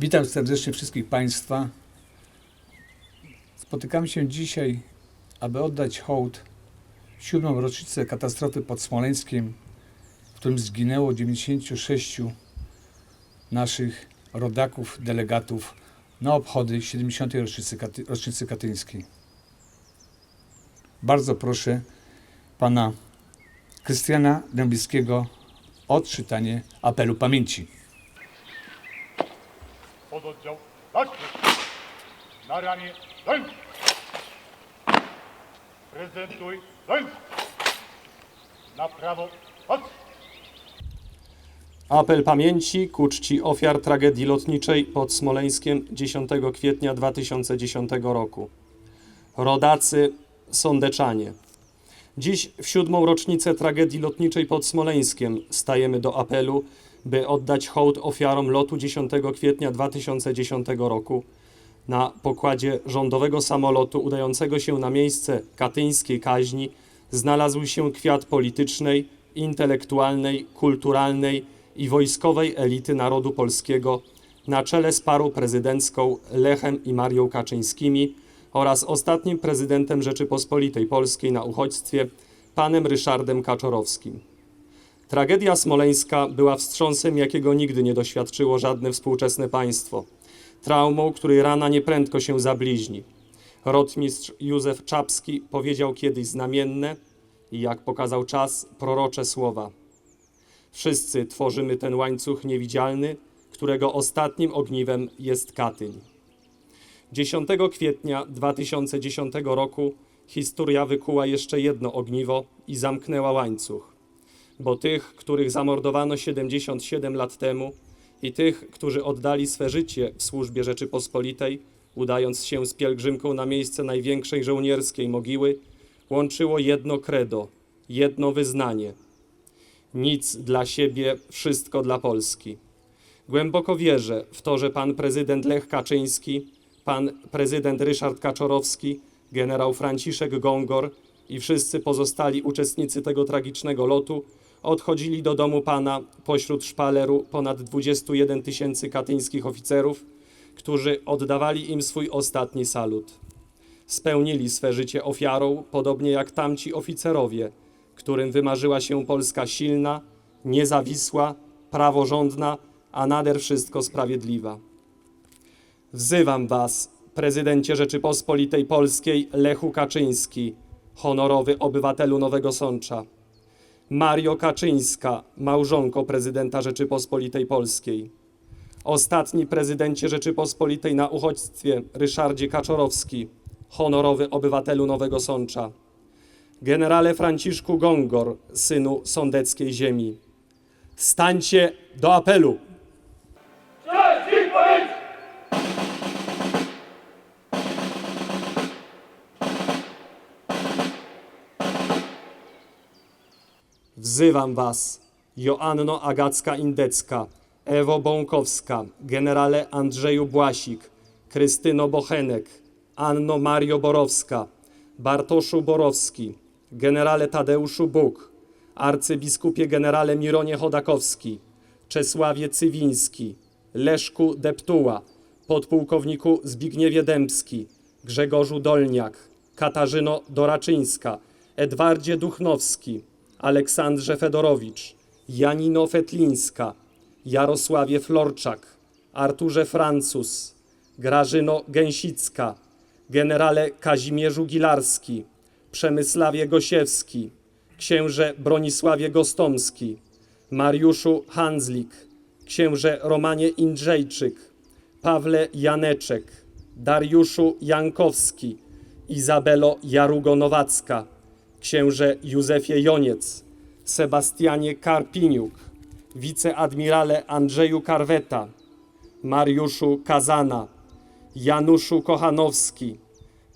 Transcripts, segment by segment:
Witam serdecznie wszystkich Państwa. Spotykamy się dzisiaj, aby oddać hołd siódmą rocznicę katastrofy pod Smoleńskiem, w którym zginęło 96 naszych rodaków, delegatów na obchody 70. rocznicy, Katy- rocznicy katyńskiej. Bardzo proszę pana Krystiana Dębickiego o odczytanie apelu pamięci. Zacznij. Na ramię lęk. Prezentuj lęk. Na prawo patrz. Apel pamięci ku czci ofiar tragedii lotniczej pod Smoleńskiem 10 kwietnia 2010 roku. Rodacy, sądeczanie. Dziś w siódmą rocznicę tragedii lotniczej pod Smoleńskiem stajemy do apelu, by oddać hołd ofiarom lotu 10 kwietnia 2010 roku. Na pokładzie rządowego samolotu udającego się na miejsce katyńskiej kaźni znalazł się kwiat politycznej, intelektualnej, kulturalnej i wojskowej elity narodu polskiego na czele z parą prezydencką Lechem i Marią Kaczyńskimi oraz ostatnim prezydentem Rzeczypospolitej Polskiej na uchodźstwie, panem Ryszardem Kaczorowskim. Tragedia smoleńska była wstrząsem, jakiego nigdy nie doświadczyło żadne współczesne państwo. Traumą, której rana nieprędko się zabliźni. Rotmistrz Józef Czapski powiedział kiedyś znamienne i jak pokazał czas, prorocze słowa. Wszyscy tworzymy ten łańcuch niewidzialny, którego ostatnim ogniwem jest Katyń. 10 kwietnia 2010 roku historia wykuła jeszcze jedno ogniwo i zamknęła łańcuch. Bo tych, których zamordowano 77 lat temu i tych, którzy oddali swe życie w służbie Rzeczypospolitej, udając się z pielgrzymką na miejsce największej żołnierskiej mogiły, łączyło jedno credo, jedno wyznanie. Nic dla siebie, wszystko dla Polski. Głęboko wierzę w to, że pan prezydent Lech Kaczyński, pan prezydent Ryszard Kaczorowski, generał Franciszek Gongor i wszyscy pozostali uczestnicy tego tragicznego lotu odchodzili do domu pana pośród szpaleru ponad 21 tysięcy katyńskich oficerów, którzy oddawali im swój ostatni salut. Spełnili swe życie ofiarą, podobnie jak tamci oficerowie, którym wymarzyła się Polska silna, niezawisła, praworządna, a nader wszystko sprawiedliwa. Wzywam Was, prezydencie Rzeczypospolitej Polskiej Lechu Kaczyński, honorowy obywatelu Nowego Sącza. Mario Kaczyńska, małżonko prezydenta Rzeczypospolitej Polskiej. Ostatni prezydencie Rzeczypospolitej na uchodźstwie Ryszardzie Kaczorowski, honorowy obywatelu Nowego Sącza. Generale Franciszku Gongor, synu sądeckiej ziemi. Stańcie do apelu! Wzywam was, Joanno Agacka-Indecka, Ewo Bąkowska, generale Andrzeju Błasik, Krystyno Bochenek, Anno Mario Borowska, Bartoszu Borowski, generale Tadeuszu Buk, arcybiskupie generale Mironie Chodakowski, Czesławie Cywiński, Leszku Deptuła, podpułkowniku Zbigniewie Dębski, Grzegorzu Dolniak, Katarzyno Doraczyńska, Edwardzie Duchnowski, Aleksandrze Fedorowicz, Janino Fetlińska, Jarosławie Florczak, Arturze Francus, Grażyno Gęsicka, generale Kazimierzu Gilarski, Przemysławie Gosiewski, księże Bronisławie Gostomski, Mariuszu Hanzlik, księże Romanie Indrzejczyk, Pawle Janeczek, Dariuszu Jankowski, Izabelo Jarugo-Nowacka, księże Józefie Joniec, Sebastianie Karpiniuk, wiceadmirale Andrzeju Karweta, Mariuszu Kazana, Januszu Kochanowski,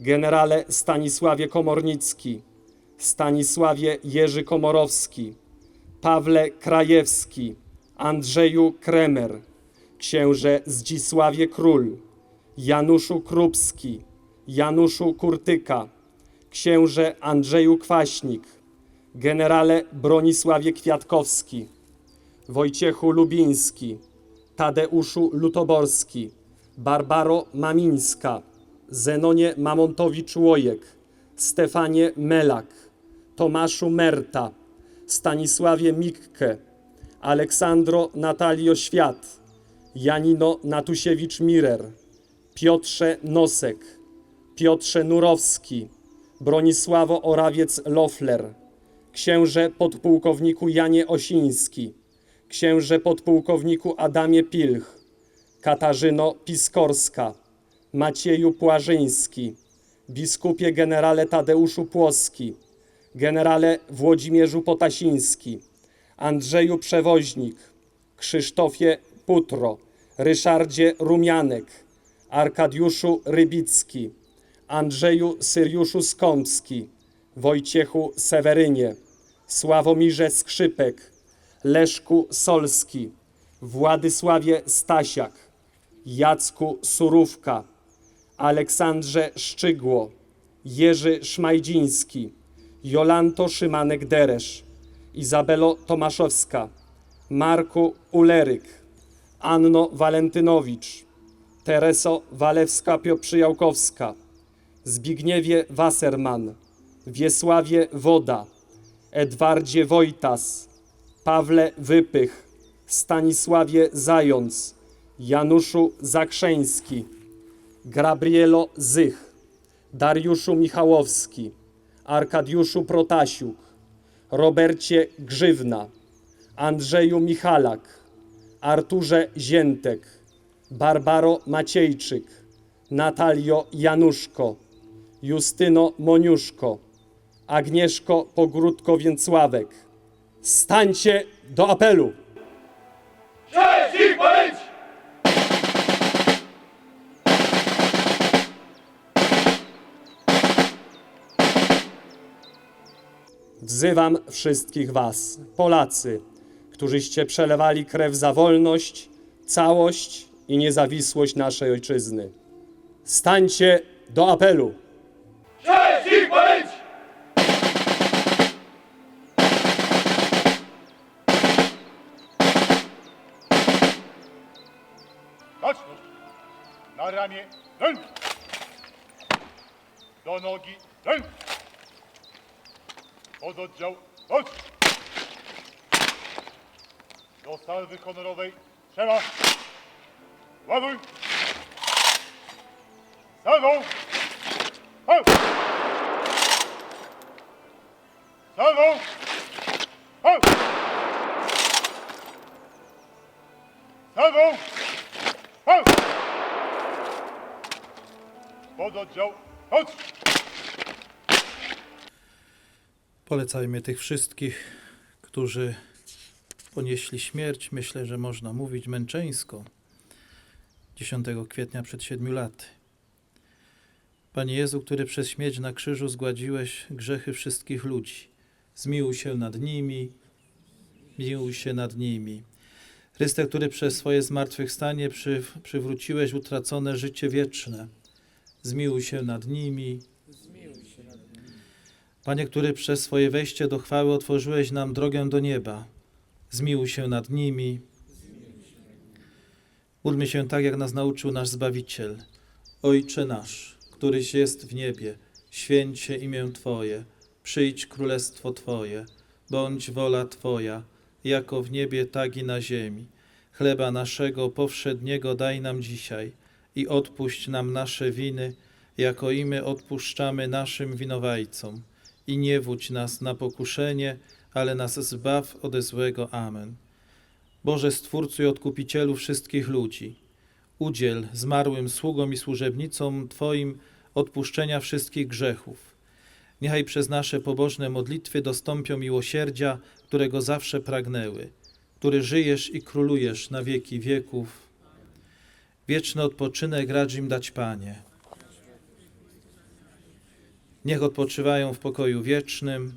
generale Stanisławie Komornicki, Stanisławie Jerzy Komorowski, Pawle Krajewski, Andrzeju Kremer, księże Zdzisławie Król, Januszu Krupski, Januszu Kurtyka, księże Andrzeju Kwaśnik, generale Bronisławie Kwiatkowski, Wojciechu Lubiński, Tadeuszu Lutoborski, Barbaro Mamińska, Zenonie Mamontowicz-Łojek, Stefanie Melak, Tomaszu Merta, Stanisławie Mikke, Aleksandro Natalio Świat, Janino Natusiewicz-Mirer, Piotrze Nosek, Piotrze Nurowski, Bronisławo Orawiec-Lofler, księże podpułkowniku Janie Osiński, księże podpułkowniku Adamie Pilch, Katarzyno Piskorska, Macieju Płażyński, biskupie generale Tadeuszu Płoski, generale Włodzimierzu Potasiński, Andrzeju Przewoźnik, Krzysztofie Putro, Ryszardzie Rumianek, Arkadiuszu Rybicki, Andrzeju Syriuszu Skąpski, Wojciechu Sewerynie, Sławomirze Skrzypek, Leszku Solski, Władysławie Stasiak, Jacku Surówka, Aleksandrze Szczygło, Jerzy Szmajdziński, Jolanto Szymanek-Deresz, Izabelo Tomaszowska, Marku Uleryk, Anno Walentynowicz, Tereso Walewska-Pioprzyjałkowska, Zbigniewie Wasserman, Wiesławie Woda, Edwardzie Wojtas, Pawle Wypych, Stanisławie Zając, Januszu Zakrzeński, Gabrielo Zych, Dariuszu Michałowski, Arkadiuszu Protasiuk, Robercie Grzywna, Andrzeju Michalak, Arturze Ziętek, Barbaro Maciejczyk, Natalio Januszko, Justyno Moniuszko, Agnieszko Pogródko-Więcławek. Stańcie do apelu! Wzywam wszystkich Was, Polacy, którzyście przelewali krew za wolność, całość i niezawisłość naszej ojczyzny. Stańcie do apelu! Baczność! Na ramię ręce! Do nogi ręce! Pododdział chodź! Do salwy honorowej trzeba! Ładuj! Salwą! Chodź! Salwą! Chodź! Chodź! Pododdział chodź! Polecajmy tych wszystkich, którzy ponieśli śmierć, myślę, że można mówić męczeńską, 10 kwietnia przed siedmiu laty. Panie Jezu, który przez śmierć na krzyżu zgładziłeś grzechy wszystkich ludzi, zmiłuj się nad nimi, miłuj się nad nimi. Chryste, który przez swoje zmartwychwstanie przy, przywróciłeś utracone życie wieczne, zmiłuj się nad nimi, Panie, który przez swoje wejście do chwały otworzyłeś nam drogę do nieba, zmiłuj się nad nimi. Módlmy się tak, jak nas nauczył nasz Zbawiciel. Ojcze nasz, któryś jest w niebie, święć się imię Twoje, przyjdź królestwo Twoje, bądź wola Twoja, jako w niebie, tak i na ziemi. Chleba naszego powszedniego daj nam dzisiaj i odpuść nam nasze winy, jako i my odpuszczamy naszym winowajcom i nie wódź nas na pokuszenie, ale nas zbaw ode złego. Amen. Boże Stwórcu i Odkupicielu wszystkich ludzi, udziel zmarłym sługom i służebnicom Twoim odpuszczenia wszystkich grzechów. Niechaj przez nasze pobożne modlitwy dostąpią miłosierdzia, którego zawsze pragnęły, który żyjesz i królujesz na wieki wieków. Wieczny odpoczynek racz im dać, Panie. Niech odpoczywają w pokoju wiecznym